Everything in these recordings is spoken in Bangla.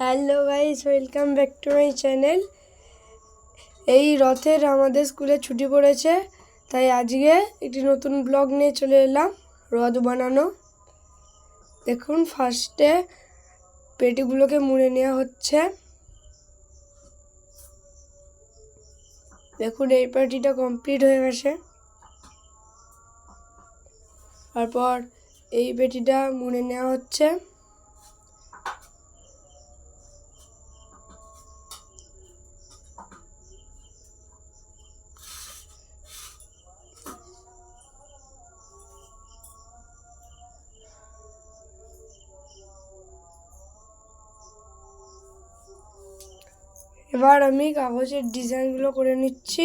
Hello guys, welcome back to my channel. এই রথের আমাদের স্কুলে ছুটি পড়েছে, তাই আজকে একটি নতুন ব্লগ নিয়ে চলে এলাম, রথ বানানো। দেখুন ফার্স্টে পেটিগুলোকে মুড়ে নেওয়া হচ্ছে। দেখুন, এই পেটিটা কমপ্লিট হয়ে গেছে। তারপর এই পেটিটা মুড়ে নেওয়া হচ্ছে। এবার আমি কাগজের ডিজাইনগুলো করে নিচ্ছি।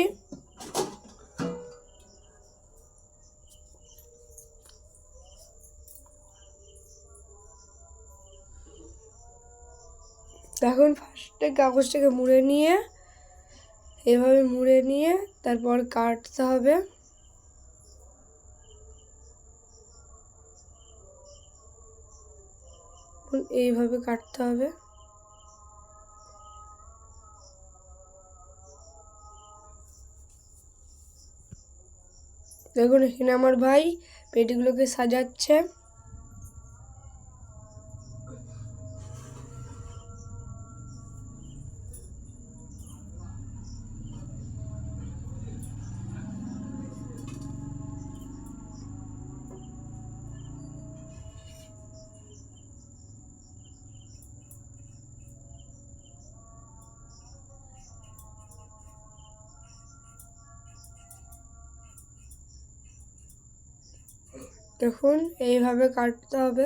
এখন ফার্স্টে কাগজটাকে মুড়ে নিয়ে, এভাবে মুড়ে নিয়ে তারপর কাটতে হবে। এইভাবে কাটতে হবে। দেখুন এখানে আমার ভাই পেটিগুলোকে সাজাচ্ছে। দেখুন এইভাবে কাটতে হবে।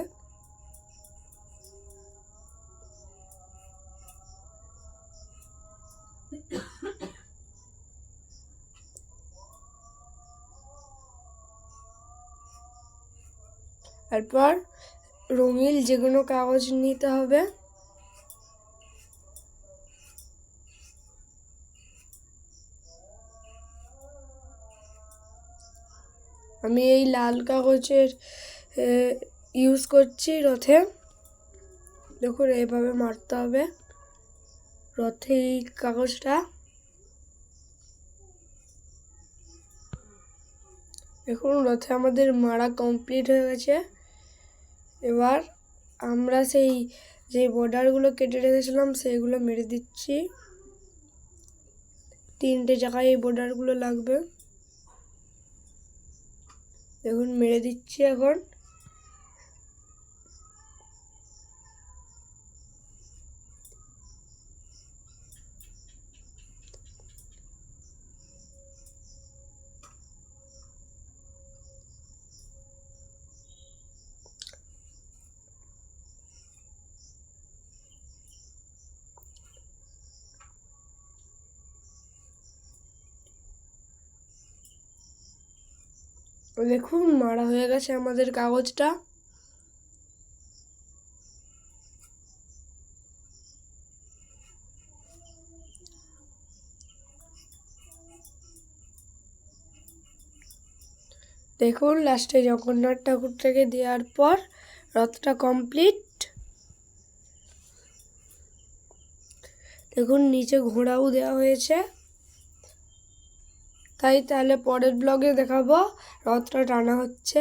তারপর রঙিল যে কোনো কাগজ নিতে হবে। আমি এই লাল কাগজের ইউজ করছি রথে। দেখুন, এইভাবে মারতে হবে রথে এই কাগজটা। দেখুন, রথে আমাদের মারা কমপ্লিট হয়ে গেছে। এবার আমরা সেই যে বর্ডারগুলো কেটে রেখেছিলাম সেইগুলো মেরে দিচ্ছি। তিনটে জায়গায় এই বর্ডারগুলো লাগবে। দেখুন মেরে দিচ্ছি এখন। দেখুন, মারা হয়ে গেছে আমাদের কাগজটা। দেখুন, লাস্টে জগন্নাথ ঠাকুরটাকে দেওয়ার পর রথটা কমপ্লিট। দেখুন, নিচে ঘোড়াও দেওয়া হয়েছে। তাই তাহলে পরের ব্লগে দেখাবো। রথটা টানা হচ্ছে।